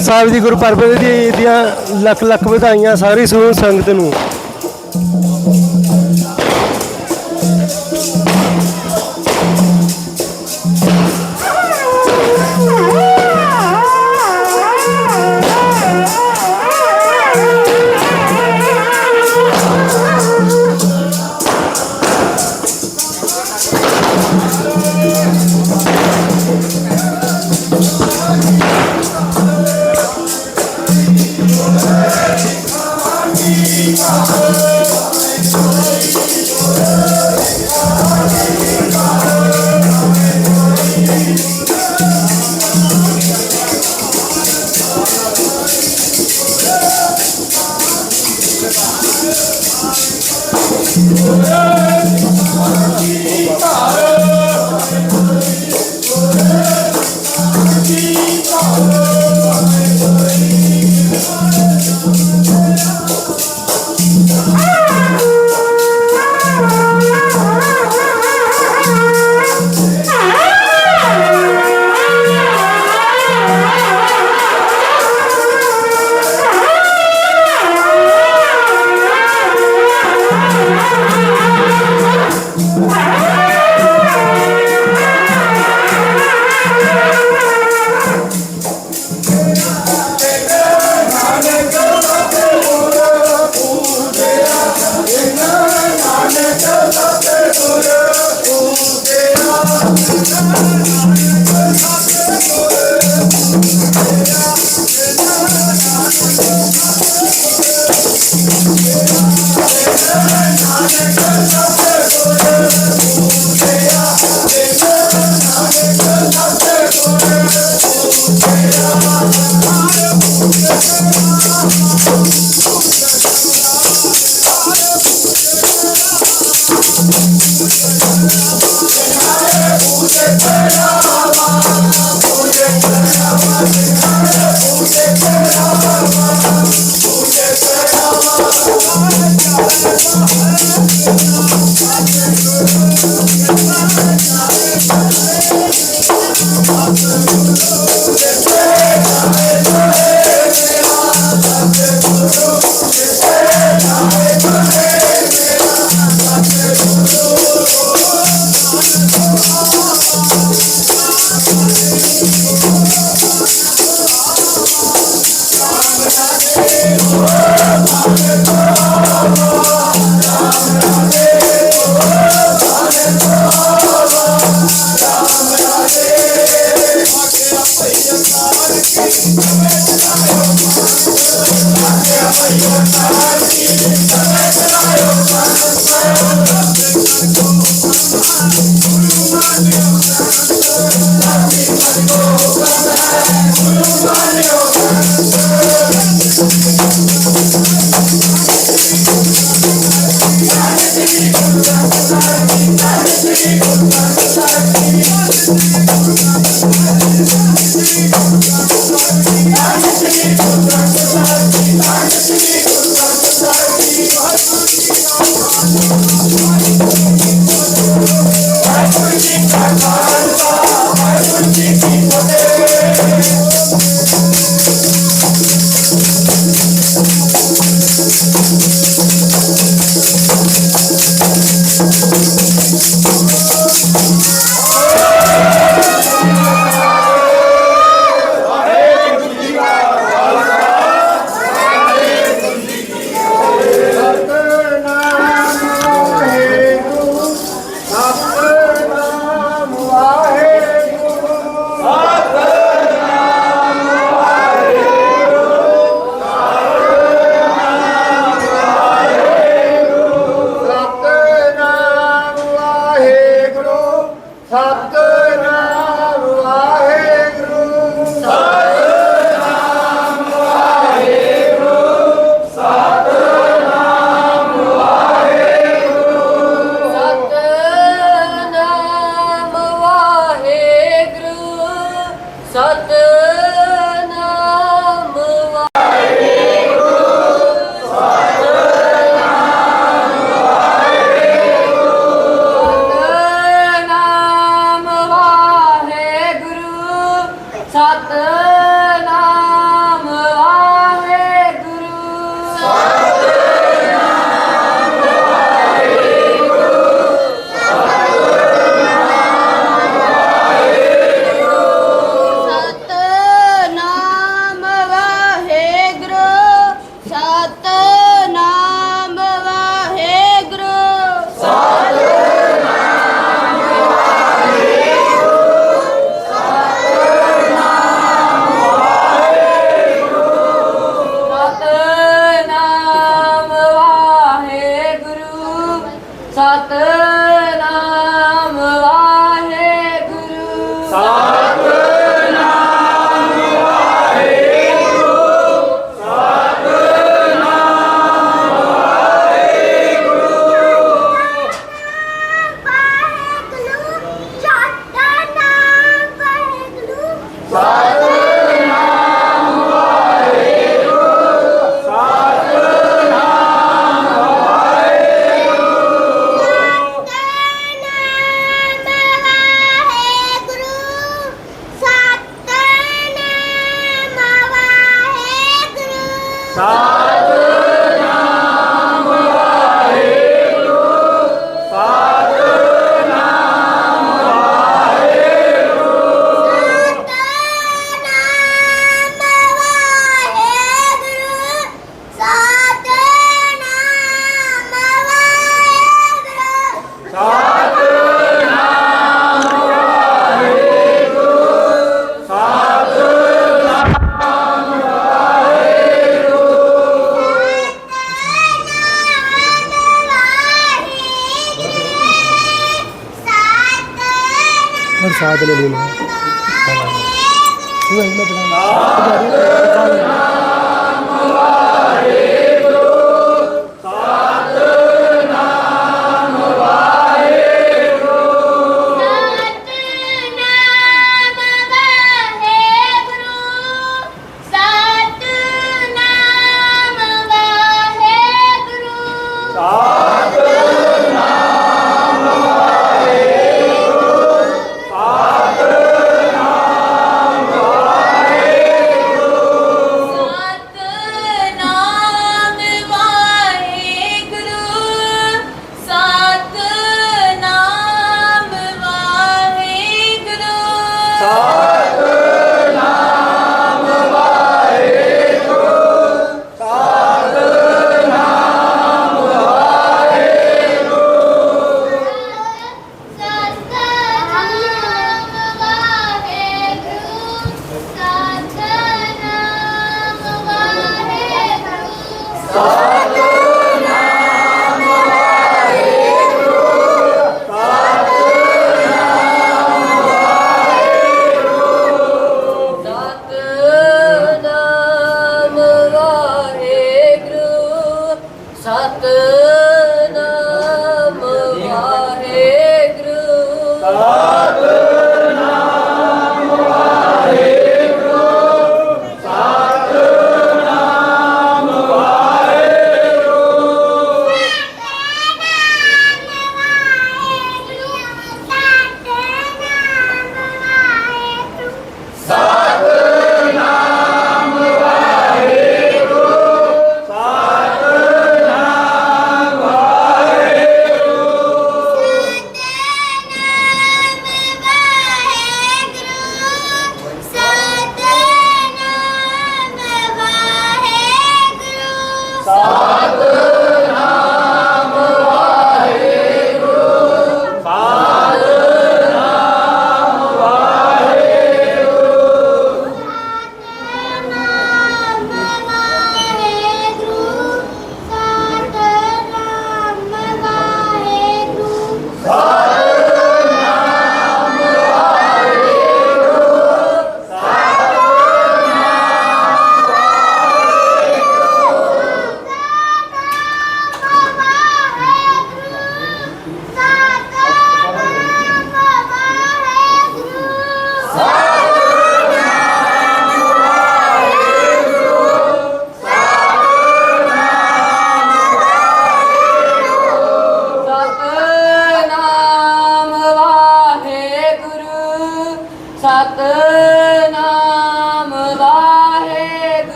ਸਾਹਿਬ ਦੀ ਗੁਰਪੁਰਬ ਦੀ ਦੀਆਂ ਲੱਖ ਲੱਖ ਵਧਾਈਆਂ ਸਾਰੀ ਸੁਣ ਸੰਗਤ ਨੂੰ। Viva! 누가 이마지나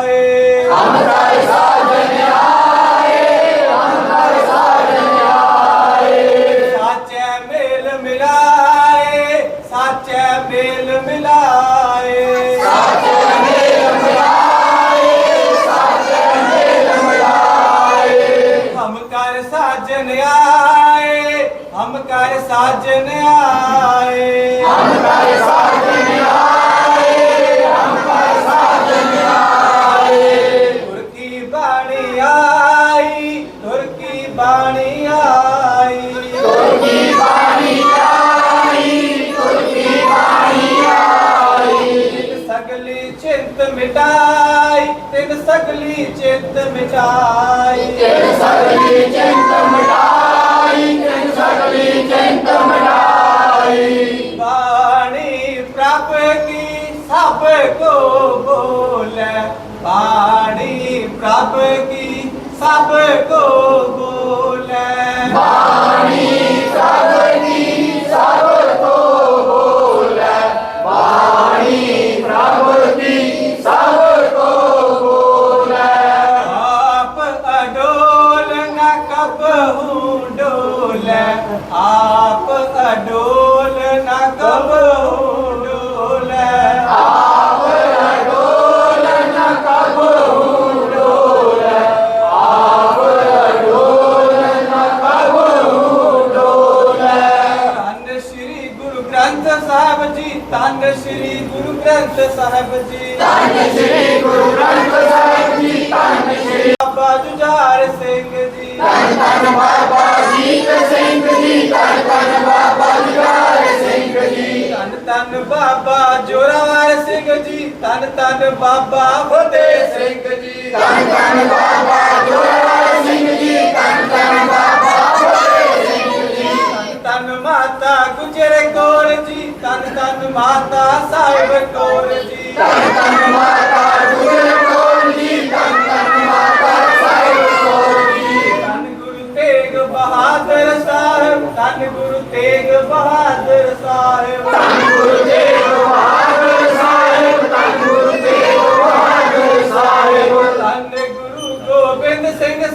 ਆਏ। ਹਮ ਕਰ ਸਾਜਨ ਆਏ ਹਮ ਕਰ ਸਾਜਨ ਆਏ ਸਾਚੇ ਮੇਲ ਮਿਲਾਏ, ਸਾਚੇ ਮੇਲ ਮਿਲਾਏ। ਸਾਚੇ ਮੇਲ ਮਿਲਾਏ ਸਾਚੇ ਮੇਲ ਮਿਲਾਏ ਹਮ ਕਰ ਸਾਜਨ ਆਏ, ਹਮ ਕਰ ਸਾਜਨ ਆਏ। ਹਮ ਬਾਣੀ ਪ੍ਰਭ ਕੀ ਸਭ ਕੋ ਬੋਲੇ। ਬਾਣੀ ਗ੍ਰੰਥ ਸਾਹਿਬ ਜੀ ਬਾਬਾ ਜੁਝਾਰ ਸਿੰਘ ਜੀ। ਧੰਨ ਧੰਨ ਬਾਬਾ ਜੀਤ ਸਿੰਘ ਜੀ ਧੰਨ ਧੰਨ ਬਾਬਾ ਜੁਝਾਰ ਸਿੰਘ ਜੀ। ਧੰਨ ਧੰਨ ਬਾਬਾ ਜੋਰਾਵਰ ਸਿੰਘ ਜੀ। ਧੰਨ ਧੰਨ ਬਾਬਾ ਫਤਿਹ ਸਿੰਘ ਜੀ। ਧੰਨ ਧੰਨ ਬਾਬਾ ਜੋਰਾਵਰ ਧੰਨ ਮਾਤਾ ਸਾਹਿਬ ਕੌਰ ਜੀ। ਧੰਨ ਧੰਨ ਮਾਤਾ ਗੁਜਰ ਕੌਰ ਜੀ ਧੰਨ ਧੰਨ ਮਾਤਾ ਸਾਹਿਬ ਕੌਰ ਜੀ। ਧੰਨ ਗੁਰੂ ਤੇਗ ਬਹਾਦਰ ਸਾਹਿਬ ਧੰਨ ਗੁਰੂ ਤੇਗ ਬਹਾਦਰ ਸਾਹਿਬ। ਧੰਨ ਗੁਰੂ ਤੇਗ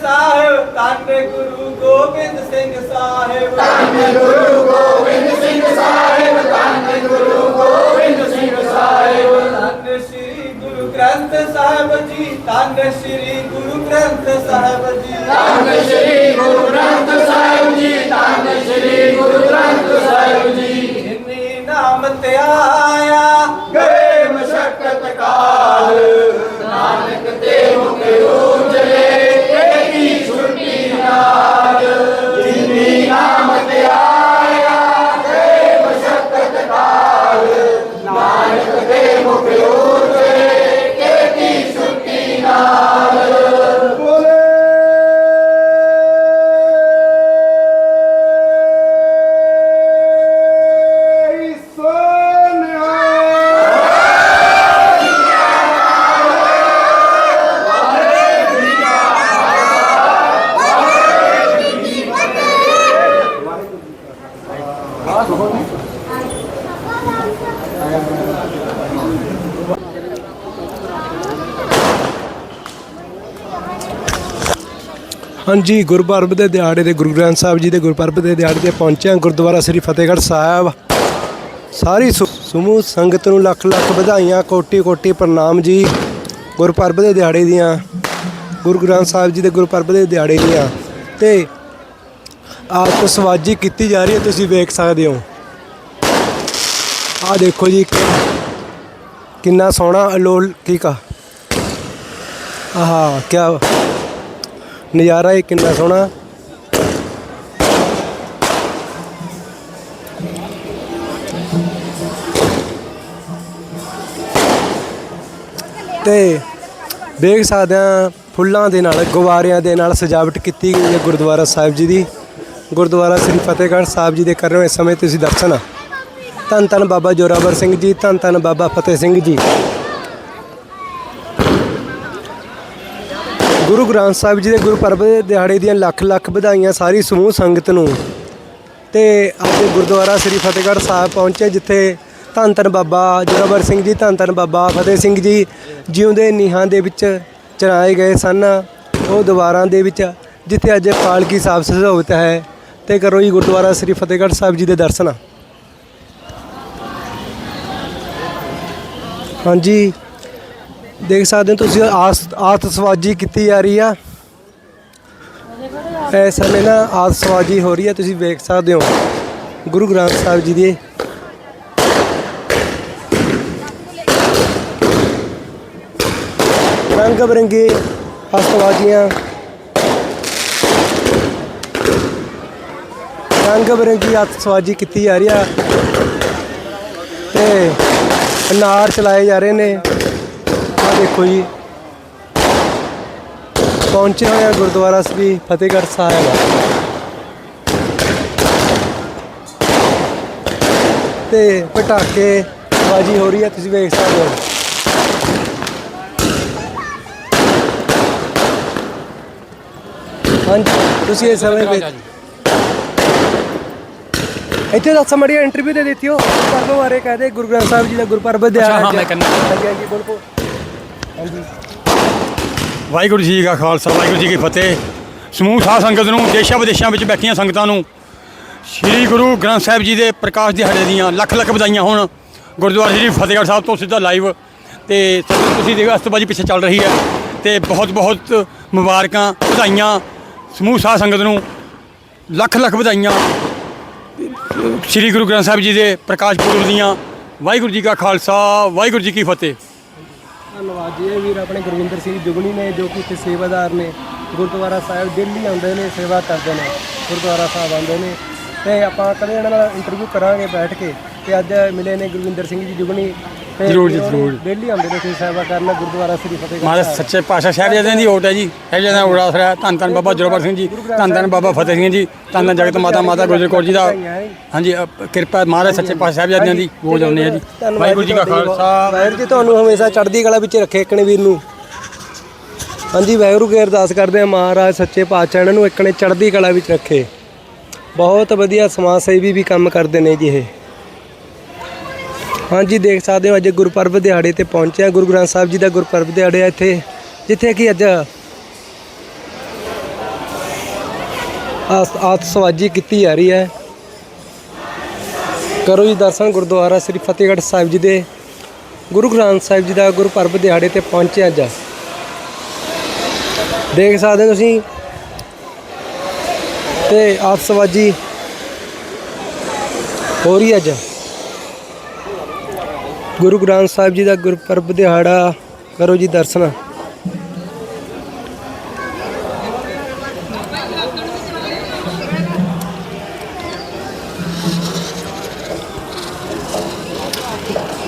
ਧੰਨ ਗੁਰੂ ਗੋਬਿੰਦ ਸਿੰਘ ਸਾਹਿਬ। ਧੰਨ ਗੁਰੂ ਗੋਬਿੰਦ ਸਿੰਘ ਸਾਹਿਬ ਧੰਨ ਗੁਰੂ ਗੋਬਿੰਦ ਸਿੰਘ ਸਾਹਿਬ। ਧੰਨ ਸ੍ਰੀ ਗੁਰੂ ਗ੍ਰੰਥ ਸਾਹਿਬ ਜੀ ਧੰਨ ਸ੍ਰੀ ਗੁਰੂ ਗ੍ਰੰਥ ਸਾਹਿਬ ਜੀ। ਧੰਨ ਸ੍ਰੀ ਗੁਰੂ ਗ੍ਰੰਥ ਸਾਹਿਬ ਜੀ ਧੰਨ ਸ੍ਰੀ ਗੁਰੂ ਗ੍ਰੰਥ ਸਾਹਿਬ ਜੀ। ਜਿਨੀ ਨਾਮ ਤੇ ਆਇਆ ਹਾਂਜੀ ਗੁਰਪੁਰਬ ਦੇ ਦਿਹਾੜੇ ਦੇ ਗੁਰੂ ਗ੍ਰੰਥ ਸਾਹਿਬ ਜੀ ਦੇ ਗੁਰਪੁਰਬ ਦੇ ਦਿਹਾੜੇ ਤੇ ਪਹੁੰਚੇ ਹਾਂ ਗੁਰਦੁਆਰਾ ਸ੍ਰੀ ਫਤਿਹਗੜ੍ਹ ਸਾਹਿਬ। ਸਾਰੀ ਸੁ- ਸਮੂਹ ਸੰਗਤ ਨੂੰ ਲੱਖ ਲੱਖ ਵਧਾਈਆਂ, ਕੋਟੀ ਕੋਟੀ ਪ੍ਰਣਾਮ ਜੀ ਗੁਰਪੁਰਬ ਦੇ ਦਿਹਾੜੇ ਦੀਆਂ, ਗੁਰੂ ਗ੍ਰੰਥ ਸਾਹਿਬ ਜੀ ਦੇ ਗੁਰਪੁਰਬ ਦੇ ਦਿਹਾੜੇ ਦੀਆਂ। ਤੇ ਆਤਿਸ਼ਬਾਜ਼ੀ ਕੀਤੀ ਜਾ ਰਹੀ ਹੈ, ਤੁਸੀਂ ਵੇਖ ਸਕਦੇ ਹੋ। ਆਹ ਦੇਖੋ ਜੀ, ਕਿੰਨਾ ਸੋਹਣਾ ਅਲੋਲ ਅਲੋਕਿਕ ਆ। ਆਹਾ ਕੀ ਨਜ਼ਾਰਾ ਇਹ ਕਿੰਨਾ ਸੋਹਣਾ। ਤੇ ਦੇਖ ਸਕਦੇ ਆ, ਫੁੱਲਾਂ ਦੇ ਨਾਲ, ਗੁਬਾਰਿਆਂ ਦੇ ਨਾਲ ਸਜਾਵਟ ਕੀਤੀ ਗਈ ਹੈ ਗੁਰਦੁਆਰਾ ਸਾਹਿਬ ਜੀ ਦੀ। ਗੁਰਦੁਆਰਾ ਸ੍ਰੀ ਫਤਿਹਗੜ੍ਹ ਸਾਹਿਬ ਜੀ ਦੇ ਕਰ ਰਹੇ ਹੋ ਇਸ ਸਮੇਂ ਤੁਸੀਂ ਦਰਸ਼ਨ ਧੰਨ ਧੰਨ ਬਾਬਾ ਜੋਰਾਵਰ ਸਿੰਘ ਜੀ, ਧੰਨ ਧੰਨ ਬਾਬਾ ਫਤਿਹ ਸਿੰਘ ਜੀ। ਗੁਰੂ ਗ੍ਰੰਥ ਸਾਹਿਬ ਜੀ ਦੇ ਗੁਰਪੁਰਬ ਦੇ ਦਿਹਾੜੇ ਦੀਆਂ ਲੱਖ ਲੱਖ ਵਧਾਈਆਂ ਸਾਰੀ ਸਮੂਹ ਸੰਗਤ ਨੂੰ। ਤੇ ਅੱਜ ਗੁਰਦੁਆਰਾ ਸ੍ਰੀ ਫਤਿਹਗੜ੍ਹ ਸਾਹਿਬ ਪਹੁੰਚੇ, ਜਿੱਥੇ ਧੰਨ ਧੰਨ ਬਾਬਾ ਜੋਰਾਵਰ ਸਿੰਘ ਜੀ, ਧੰਨ ਧੰਨ ਬਾਬਾ ਫਤਿਹ ਸਿੰਘ ਜੀ ਜਿਉਂਦੇ ਨੀਹਾਂ ਦੇ ਵਿੱਚ ਚਰਾਏ ਗਏ ਸਨ। ਉਹ ਦੀਵਾਰਾਂ ਦੇ ਵਿੱਚ, ਜਿੱਥੇ ਅੱਜ ਪਾਲਕੀ ਸਾਹਿਬ ਸਜਾਵਤ ਹੈ। ਤੇ ਕਰੋ ਜੀ ਗੁਰਦੁਆਰਾ ਸ੍ਰੀ ਫਤਿਹਗੜ੍ਹ ਸਾਹਿਬ ਜੀ ਦੇ ਦਰਸ਼ਨ। ਹਾਂਜੀ। ਦੇਖ ਸਕਦੇ ਹੋ ਤੁਸੀਂ ਆਸ ਆਤਿਸ਼ਬਾਜ਼ੀ ਕੀਤੀ ਜਾ ਰਹੀ ਆ। ਇਸ ਸਮੇਂ ਨਾ ਆਤਿਸ਼ਬਾਜ਼ੀ ਹੋ ਰਹੀ ਹੈ ਤੁਸੀਂ ਵੇਖ ਸਕਦੇ ਹੋ। ਗੁਰੂ ਗ੍ਰੰਥ ਸਾਹਿਬ ਜੀ ਦੀ ਰੰਗ ਬਰੰਗੇ ਆਤਿਸ਼ਬਾਜ਼ੀਆਂ ਰੰਗ ਬਰੰਗੀ ਆਤਿਸ਼ਬਾਜ਼ੀ ਕੀਤੀ ਜਾ ਰਹੀ ਆ। ਤੇ ਅਨਾਰ ਚਲਾਏ ਜਾ ਰਹੇ ਨੇ। ਆ ਦੇਖੋ ਜੀ। ਪਹੁੰਚੇ ਹੋਏ ਆ ਗੁਰਦੁਆਰਾ ਸ੍ਰੀ ਫਤਿਹਗੜ੍ਹ ਸਾਹਿਬ। ਤੇ ਪਟਾਕੇ ਬਾਜੀ ਹੋ ਰਹੀ ਹੈ ਤੁਸੀਂ ਵੇਖ ਸਕਦੇ ਹੋ। ਹਾਂਜੀ, ਤੁਸੀਂ ਇਸ ਸਮੇਂ ਵਿੱਚ ਇੱਥੇ ਦੱਸ ਮੜੀ ਇੰਟਰਵਿਊ ਦੇ ਦਿੱਤੀ ਹੋ ਪਰਬ ਬਾਰੇ ਕਹਦੇ ਗੁਰੂ ਗ੍ਰੰਥ ਸਾਹਿਬ ਜੀ ਦਾ ਗੁਰਪੁਰਬ ਦੇ ਅੱਛਾ, ਹਾਂ, ਮੈਂ ਕਰਨਾ। ਹਾਂਜੀ ਹਾਂਜੀ ਬਿਲਕੁਲ ਹਾਂਜੀ। ਵਾਹਿਗੁਰੂ ਜੀ ਕਾ ਖਾਲਸਾ ਵਾਹਿਗੁਰੂ ਜੀ ਕੀ ਫਤਿਹ। ਸਮੂਹ ਸਾਧ ਸੰਗਤ ਨੂੰ ਦੇਸ਼ਾਂ ਵਿਦੇਸ਼ਾਂ ਵਿੱਚ ਬੈਠੀਆਂ ਸੰਗਤਾਂ ਨੂੰ ਸ੍ਰੀ ਗੁਰੂ ਗ੍ਰੰਥ ਸਾਹਿਬ ਜੀ ਦੇ ਪ੍ਰਕਾਸ਼ ਦਿਹਾੜੇ ਦੀਆਂ ਲੱਖ ਲੱਖ ਵਧਾਈਆਂ ਹੋਣ। ਗੁਰਦੁਆਰਾ ਸ੍ਰੀ ਫਤਿਹਗੜ੍ਹ ਸਾਹਿਬ ਤੋਂ ਸਿੱਧਾ ਲਾਈਵ ਤੇ ਸੰਗਤ ਤੁਸੀਂ ਦੇਖੋ ਅਸਤਬਾਜੀ ਪਿੱਛੇ ਚੱਲ ਰਹੀ ਹੈ ਤੇ ਬਹੁਤ ਬਹੁਤ ਮੁਬਾਰਕਾਂ ਵਧਾਈਆਂ। ਸਮੂਹ ਸਾਧ ਸੰਗਤ ਨੂੰ ਲੱਖ ਲੱਖ ਵਧਾਈਆਂ। ਸ੍ਰੀ ਗੁਰੂ ਗ੍ਰੰਥ ਸਾਹਿਬ ਜੀ ਦੇ ਪ੍ਰਕਾਸ਼ ਪੁਰਬ ਦੀਆਂ ਵਾਹਿਗੁਰੂ ਜੀ ਕਾ ਖਾਲਸਾ, ਵਾਹਿਗੁਰੂ ਜੀ ਕੀ ਫਤਿਹ। ਧੰਨਵਾਦ ਜੀ, ਇਹ ਵੀਰ ਆਪਣੇ ਗੁਰਵਿੰਦਰ ਸਿੰਘ ਜੁਗਣੀ ਨੇ, ਜੋ ਕਿ ਇੱਥੇ ਸੇਵਾਦਾਰ ਨੇ, ਗੁਰਦੁਆਰਾ ਸਾਹਿਬ ਦਿੱਲੀ ਆਉਂਦੇ ਨੇ, ਸੇਵਾ ਕਰਦੇ ਨੇ, ਗੁਰਦੁਆਰਾ ਸਾਹਿਬ ਆਉਂਦੇ ਨੇ। ਤੇ ਆਪਾਂ ਕਦੇ ਇਹਨਾਂ ਨਾਲ ਇੰਟਰਵਿਊ ਕਰਾਂਗੇ ਬੈਠ ਕੇ ਤੇ ਅੱਜ ਮਿਲੇ ਨੇ ਗੁਰਵਿੰਦਰ ਸਿੰਘ ਜੀ ਜੁਗਣੀ ਤੇ ਜ਼ਰੂਰ ਜੀ, ਜ਼ਰੂਰ। ਦਿੱਲੀ ਆਉਂਦੇ ਨੇ ਇੱਥੇ ਸੇਵਾ ਕਰਨ ਗੁਰਦੁਆਰਾ ਸ੍ਰੀ ਫਤਿਹਗੜ੍ਹ ਮਹਾਰਾਜ ਸੱਚੇ ਪਾਤਸ਼ਾਹ ਸਾਹਿਬਜ਼ਾਦਿਆਂ ਦੀ ਓਟ ਹੈ ਜੀ। ਸਾਹਿਬਜ਼ਾਦਿਆਂ ਦਾ ਓਟ ਆਸਰਾ ਹੈ। ਧੰਨ ਧੰਨ ਬਾਬਾ ਜੋਰਾਵਰ ਸਿੰਘ ਜੀ ਧੰਨ ਧੰਨ ਬਾਬਾ ਫਤਿਹ ਸਿੰਘ ਜੀ ਧੰਨ ਧੰਨ ਜਗਤ ਮਾਤਾ ਮਾਤਾ ਗੁਜਰ ਕੌਰ ਜੀ ਦਾ ਹਾਂਜੀ ਅ, ਕਿਰਪਾ ਮਹਾਰਾਜ ਸੱਚੇ ਪਾਤਸ਼ਾਹ ਸਾਹਿਬਜ਼ਾਦਿਆਂ ਦੀ ਬੋਝ ਆਉਂਦੇ ਆ ਜੀ। ਧੰਨਵਾਦ ਵਾਹਿਗੁਰੂ ਜੀ ਕਾ ਤੁਹਾਡੀ। ਖਾਲਸਾ। ਵਾਹਿਗੁਰੂ ਜੀ ਤੁਹਾਨੂੰ ਹਮੇਸ਼ਾ ਚੜ੍ਹਦੀ ਕਲਾ ਵਿੱਚ ਰੱਖੇ ਇਕਣੇ ਵੀਰ ਨੂੰ। ਹਾਂਜੀ ਵਾਹਿਗੁਰੂ ਕੀ ਅਰਦਾਸ ਕਰਦੇ ਆ ਮਹਾਰਾਜ ਸੱਚੇ ਪਾਤਸ਼ਾਹ ਇਹਨਾਂ ਨੂੰ ਇਕਣੇ ਚੜ੍ਹਦੀ ਕਲਾ ਵਿੱਚ ਰੱਖੇ। ਬਹੁਤ ਵਧੀਆ ਸਮਾਜ ਸੇਵੀ ਵੀ ਕੰਮ ਕਰਦੇ ਨੇ ਜੀ ਇਹ। ਹਾਂਜੀ, ਦੇਖ ਸਕਦੇ ਹੋ ਅੱਜ ਗੁਰਪੁਰਬ ਦਿਹਾੜੇ ਤੇ ਪਹੁੰਚਿਆ ਗੁਰੂ ਗ੍ਰੰਥ ਸਾਹਿਬ ਜੀ ਦਾ ਗੁਰਪੁਰਬ ਦਿਹਾੜੇ ਆ ਇੱਥੇ, ਜਿੱਥੇ ਕਿ ਅੱਜ ਆਸ- ਆਤਿਸ਼ਬਾਜ਼ੀ ਕੀਤੀ ਜਾ ਰਹੀ ਹੈ। ਕਰੋ ਜੀ ਦਰਸ਼ਨ ਗੁਰਦੁਆਰਾ ਸ੍ਰੀ ਫਤਿਹਗੜ੍ਹ ਸਾਹਿਬ ਜੀ ਦੇ। ਗੁਰੂ ਗ੍ਰੰਥ ਸਾਹਿਬ ਜੀ ਦਾ ਗੁਰਪੁਰਬ ਦਿਹਾੜੇ ਤੇ ਪਹੁੰਚਿਆ ਅੱਜ। ਦੇਖ ਸਕਦੇ ਹੋ ਤੁਸੀਂ ਤੇ ਆਤਿਸ਼ਬਾਜ਼ੀ ਹੋ ਰਹੀ ਅੱਜ। ਗੁਰੂ ਗ੍ਰੰਥ ਸਾਹਿਬ ਜੀ ਦਾ ਗੁਰਪੁਰਬ ਦਿਹਾੜਾ। ਕਰੋ ਜੀ ਦਰਸ਼ਨ।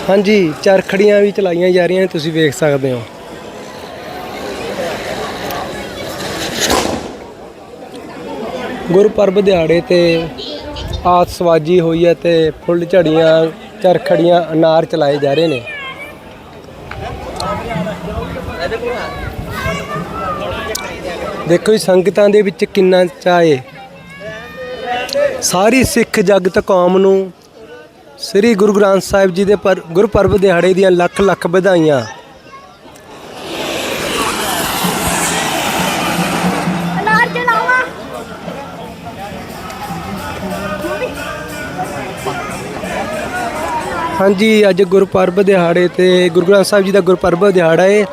ਹਾਂਜੀ, ਚਰਖੜੀਆਂ ਵੀ ਚਲਾਈਆਂ ਜਾ ਰਹੀਆਂ ਤੁਸੀਂ ਵੇਖ ਸਕਦੇ ਹੋ। ਗੁਰਪੁਰਬ ਦਿਹਾੜੇ ਤੇ ਆਤਿਸ਼ਬਾਜ਼ੀ ਹੋਈ ਹੈ ਤੇ ਫੁੱਲ ਝੜੀਆਂ ਚਰਖੜੀਆਂ ਅਨਾਰ ਚਲਾਏ ਜਾ ਰਹੇ ਨੇ। ਦੇਖੋ ਜੀ, ਸੰਗਤਾਂ ਦੇ ਵਿੱਚ ਕਿੰਨਾ ਚਾਏ ਸਾਰੀ ਸਿੱਖ ਜਗਤ ਕੌਮ ਨੂੰ ਸ੍ਰੀ ਗੁਰੂ ਗ੍ਰੰਥ ਸਾਹਿਬ ਜੀ ਦੇ ਪਰ, ਗੁਰਪੁਰਬ ਦਿਹਾੜੇ ਦੀਆਂ ਲੱਖ ਲੱਖ ਵਧਾਈਆਂ। ਹਾਂਜੀ, ਅੱਜ ਗੁਰਪੁਰਬ ਦਿਹਾੜੇ ਤੇ ਗੁਰੂ ਗ੍ਰੰਥ ਸਾਹਿਬ ਜੀ ਦਾ ਗੁਰਪੁਰਬ ਦਿਹਾੜਾ ਹੈ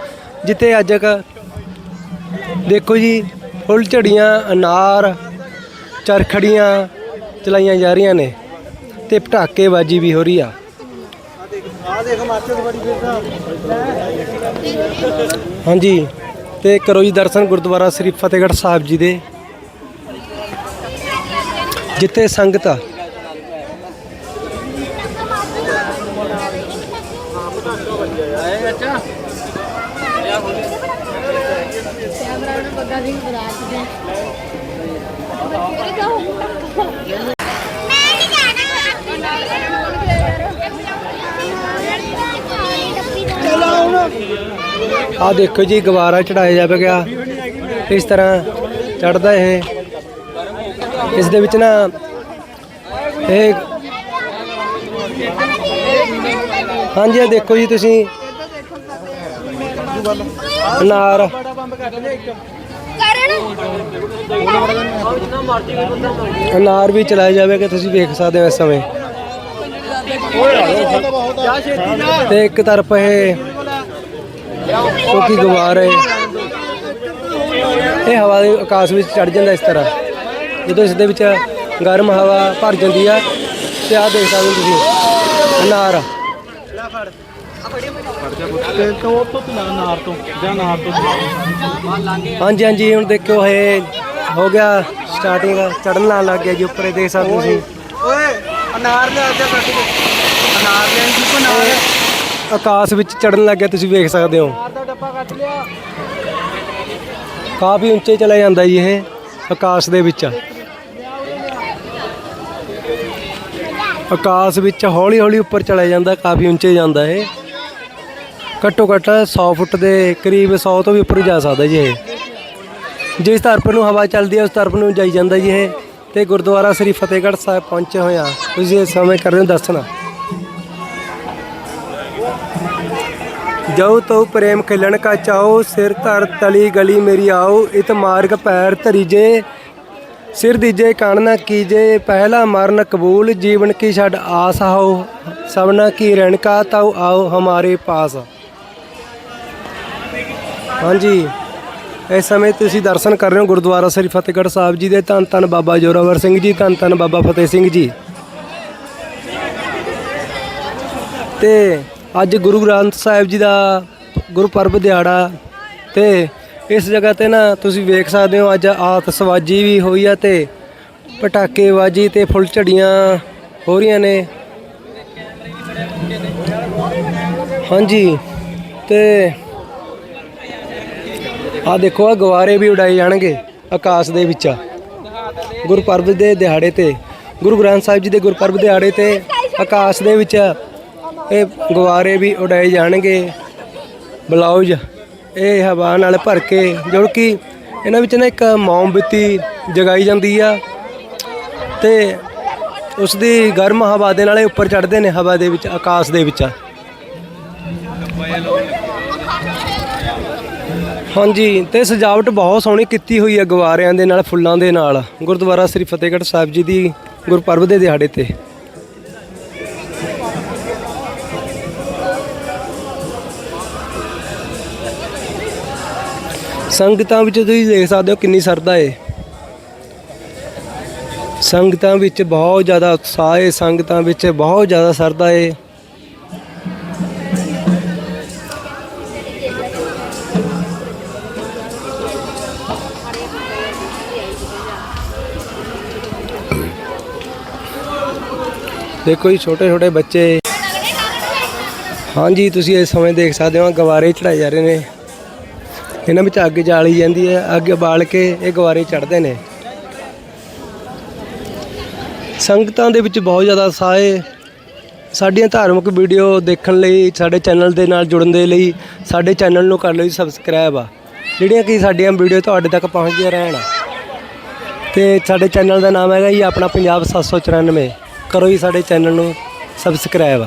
ਜਿੱਥੇ ਅੱਜ ਕ ਦੇਖੋ ਜੀ, ਫੁੱਲ ਝੜੀਆਂ, ਅਨਾਰ, ਚਰਖੜੀਆਂ ਚਲਾਈਆਂ ਜਾ ਰਹੀਆਂ ਨੇ ਤੇ ਪਟਾਕੇਬਾਜ਼ੀ ਵੀ ਹੋ ਰਹੀ ਆ। ਹਾਂਜੀ, ਤੇ ਕਰੋ ਜੀ ਦਰਸ਼ਨ ਗੁਰਦੁਆਰਾ ਸ੍ਰੀ ਫਤਿਹਗੜ੍ਹ ਸਾਹਿਬ ਜੀ ਦੇ, ਜਿੱਥੇ ਸੰਗਤ ਆ ਦੇਖੋ ਜੀ, ਗਵਾਰਾ ਚੜਾਇਆ ਜਾਵੇਗਾ ਇਸ ਤਰ੍ਹਾਂ ਚੜਦਾ ਇਹ। ਇਸ ਦੇ ਵਿੱਚ ਨਾ ਇਹ ਹਾਂਜੀ, ਇਹ ਦੇਖੋ ਜੀ ਤੁਸੀਂ। ਅਨਾਰ। ਅਨਾਰ ਵੀ ਚਲਾਇਆ ਜਾਵੇਗਾ ਤੁਸੀਂ ਵੇਖ ਸਕਦੇ ਹੋ ਇਸ ਸਮੇਂ। ਤੇ ਇੱਕ ਤਰਫ ਇਹ ਕਿਉਂਕਿ ਗਵਾਰ ਹੈ ਇਹ ਹਵਾ ਦੇ ਆਕਾਸ਼ ਵਿੱਚ ਚੜ ਜਾਂਦਾ ਇਸ ਤਰ੍ਹਾਂ। ਜਦੋਂ ਇਸ ਦੇ ਵਿੱਚ ਗਰਮ ਹਵਾ ਭਰ ਜਾਂਦੀ ਆ ਤੇ ਆਹ ਦੇਖ ਸਕਦੇ ਹੋ ਤੁਸੀਂ ਅਨਾਰ ਹਾਂਜੀ ਹਾਂਜੀ ਹੁਣ ਦੇਖੋ ਇਹ ਹੋ ਗਿਆ ਸਟਾਰਟਿੰਗ ਚੜਨ ਲੱਗ ਗਿਆ ਜੀ ਉੱਪਰ ਦੇਖ ਸਕਦੇ ਤੁਸੀਂ। ਓਏ ਅਨਾਰ ਜਾ ਕੱਟ ਕੇ ਅਨਾਰ ਲੈਣ ਦੀ ਕੋ ਨਾਲ ਆਕਾਸ਼ ਵਿੱਚ ਚੜਨ ਲੱਗਿਆ ਤੁਸੀਂ ਵੇਖ ਸਕਦੇ ਹੋ। ਕਾਫੀ ਉੱਚੇ ਚਲਾ ਜਾਂਦਾ ਜੀ ਇਹ, ਆਕਾਸ਼ ਦੇ ਵਿੱਚ। ਆਕਾਸ਼ ਵਿੱਚ ਹੌਲੀ ਹੌਲੀ ਉੱਪਰ ਚਲਾ ਜਾਂਦਾ, ਕਾਫੀ ਉੱਚੇ ਜਾਂਦਾ ਇਹ। ਘੱਟੋ ਘੱਟ 100 ਫੁੱਟ ਦੇ ਕਰੀਬ 100 ਤੋਂ ਵੀ ਉੱਪਰ ਜਾ ਸਕਦਾ ਜੀ ਇਹ। ਜਿਸ ਤਰਫ ਨੂੰ ਹਵਾ ਚੱਲਦੀ ਹੈ, ਉਸ ਤਰਫ ਨੂੰ ਜਾਈ ਜਾਂਦਾ ਜੀ ਇਹ। ਤੇ ਗੁਰਦੁਆਰਾ ਸ੍ਰੀ ਫਤਿਹਗੜ੍ਹ ਸਾਹਿਬ ਪਹੁੰਚੇ ਹੋਏ ਆ ਤੁਸੀਂ ਇਸ ਸਮੇਂ ਕਰ ਰਹੇ ਹੋ ਦੱਸਣਾ ਜਾਉ ਤਉ ਪ੍ਰੇਮ ਖਿਲਣ ਕਾ ਚਾਓ ਸਿਰ ਧਰ ਤਲੀ ਗਲੀ ਮੇਰੀ ਆਓ, ਇਤ ਮਾਰਗ ਪੈਰ ਧਰੀਜੇ। ਸਿਰ ਦੀਜੇ ਕਣ ਨਾ ਕੀਜੇ, ਪਹਿਲਾ ਮਰਨ ਕਬੂਲ, ਜੀਵਨ ਕੀ ਛੱਡ ਆਸ ਆਓ। ਸਭਨਾ ਕੀ ਰਹਿਣ ਕਾ, ਤਉ ਆਓ ਹਮਾਰੇ ਪਾਸ। ਹਾਂਜੀ, ਇਸ ਸਮੇਂ ਤੁਸੀਂ ਦਰਸ਼ਨ ਕਰ ਰਹੇ ਹੋ ਗੁਰਦੁਆਰਾ ਸ੍ਰੀ ਫਤਿਹਗੜ੍ਹ ਸਾਹਿਬ ਜੀ ਦੇ। ਧੰਨ ਧੰਨ ਬਾਬਾ ਜੋਰਾਵਰ ਸਿੰਘ ਜੀ, ਧੰਨ ਧੰਨ ਬਾਬਾ ਫਤਿਹ ਸਿੰਘ ਜੀ। ਤੇ ਅੱਜ ਗੁਰੂ ਗ੍ਰੰਥ ਸਾਹਿਬ ਜੀ ਦਾ ਗੁਰਪੁਰਬ ਦਿਹਾੜਾ ਤੇ ਇਸ ਜਗ੍ਹਾ ਤੇ ਨਾ ਤੁਸੀਂ ਵੇਖ ਸਕਦੇ ਹੋ, ਅੱਜ ਆਤਿਸ਼ਬਾਜ਼ੀ ਵੀ ਹੋਈ ਆ ਤੇ ਪਟਾਕੇਬਾਜ਼ੀ ਤੇ ਫੁੱਲ ਝੜੀਆਂ ਹੋ ਰਹੀਆਂ ਨੇ। ਹਾਂਜੀ, ਤੇ ਆ ਦੇਖੋ, ਆ ਗਵਾਰੇ ਵੀ ਉਡਾਏ ਜਾਣਗੇ ਆਕਾਸ਼ ਦੇ ਵਿੱਚ। ਗੁਰਪੁਰਬ ਦੇ ਦਿਹਾੜੇ ਤੇ, ਗੁਰੂ ਗ੍ਰੰਥ ਸਾਹਿਬ ਜੀ ਦੇ ਗੁਰਪੁਰਬ ਦਿਹਾੜੇ ਤੇ ਆਕਾਸ਼ ਦੇ ਵਿੱਚ ਇਹ ਗਵਾਰੇ ਵੀ ਉਡਾਏ ਜਾਣਗੇ। ਬਲਾਉਜ ਇਹ ਹਵਾ ਨਾਲ ਭਰ ਕੇ ਜੋ ਕਿ ਇਹਨਾਂ ਵਿੱਚ ਨਾ ਇੱਕ ਮੋਮਬੱਤੀ ਜਗਾਈ ਜਾਂਦੀ ਆ ਤੇ ਉਸ ਦੀ ਗਰਮ ਹਵਾ ਦੇ ਨਾਲ ਇਹ ਉੱਪਰ ਚੜ੍ਹਦੇ ਨੇ, ਹਵਾ ਦੇ ਵਿੱਚ, ਆਕਾਸ਼ ਦੇ ਵਿੱਚ। ਹਾਂਜੀ, ਤੇ ਸਜਾਵਟ ਬਹੁਤ ਸੋਹਣੀ ਕੀਤੀ ਹੋਈ ਹੈ ਗਵਾਰਿਆਂ ਦੇ ਨਾਲ, ਫੁੱਲਾਂ ਦੇ ਨਾਲ। ਗੁਰਦੁਆਰਾ ਸ੍ਰੀ ਫਤਿਹਗੜ੍ਹ ਸਾਹਿਬ ਜੀ ਦੀ ਗੁਰਪੁਰਬ ਦੇ ਦਿਹਾੜੇ ਤੇ। ਸੰਗਤਾਂ ਵਿੱਚ ਤੁਸੀਂ ਦੇਖ ਸਕਦੇ ਹੋ ਕਿੰਨੀ ਸਰਦਾ ਏ। ਸੰਗਤਾਂ ਵਿੱਚ ਬਹੁਤ ਜ਼ਿਆਦਾ ਉਤਸ਼ਾਹ ਏ, ਸੰਗਤਾਂ ਵਿੱਚ ਬਹੁਤ ਜ਼ਿਆਦਾ ਸਰਦਾ ਏ। ਦੇਖੋ ਜੀ ਛੋਟੇ ਛੋਟੇ ਬੱਚੇ। ਹਾਂਜੀ, ਤੁਸੀਂ ਇਸ ਸਮੇਂ ਦੇਖ ਸਕਦੇ ਹੋ ਗਵਾਰੇ ਚੜਾਏ ਜਾ ਰਹੇ ਨੇ। ਇਹਨਾਂ ਵਿੱਚ ਅੱਗ ਜਾਲੀ ਜਾਂਦੀ ਹੈ, ਅੱਗ ਬਾਲ ਕੇ ਇਹ ਗਵਾਰੇ ਚੜ੍ਹਦੇ ਨੇ। ਸੰਗਤਾਂ ਦੇ ਵਿੱਚ ਬਹੁਤ ਜ਼ਿਆਦਾ ਉਤਸ਼ਾਹ ਹੈ ਸਾਡੀਆਂ ਧਾਰਮਿਕ ਵੀਡੀਓ ਦੇਖਣ ਲਈ, ਸਾਡੇ ਚੈਨਲ ਦੇ ਨਾਲ ਜੁੜਨ ਦੇ ਲਈ, ਸਾਡੇ ਚੈਨਲ ਨੂੰ ਕਰ ਲਓ ਜੀ ਸਬਸਕ੍ਰਾਈਬ ਆ। ਜਿਹੜੀਆਂ ਕਿ ਸਾਡੀਆਂ ਵੀਡੀਓ ਤੁਹਾਡੇ ਤੱਕ ਪਹੁੰਚਦੀਆਂ ਰਹਿਣ। ਤੇ ਸਾਡੇ ਚੈਨਲ ਦਾ ਨਾਮ ਹੈਗਾ ਜੀ ਆਪਣਾ ਪੰਜਾਬ 794 ਕਰੋ ਜੀ ਸਾਡੇ ਚੈਨਲ ਨੂੰ ਸਬਸਕ੍ਰਾਈਬ।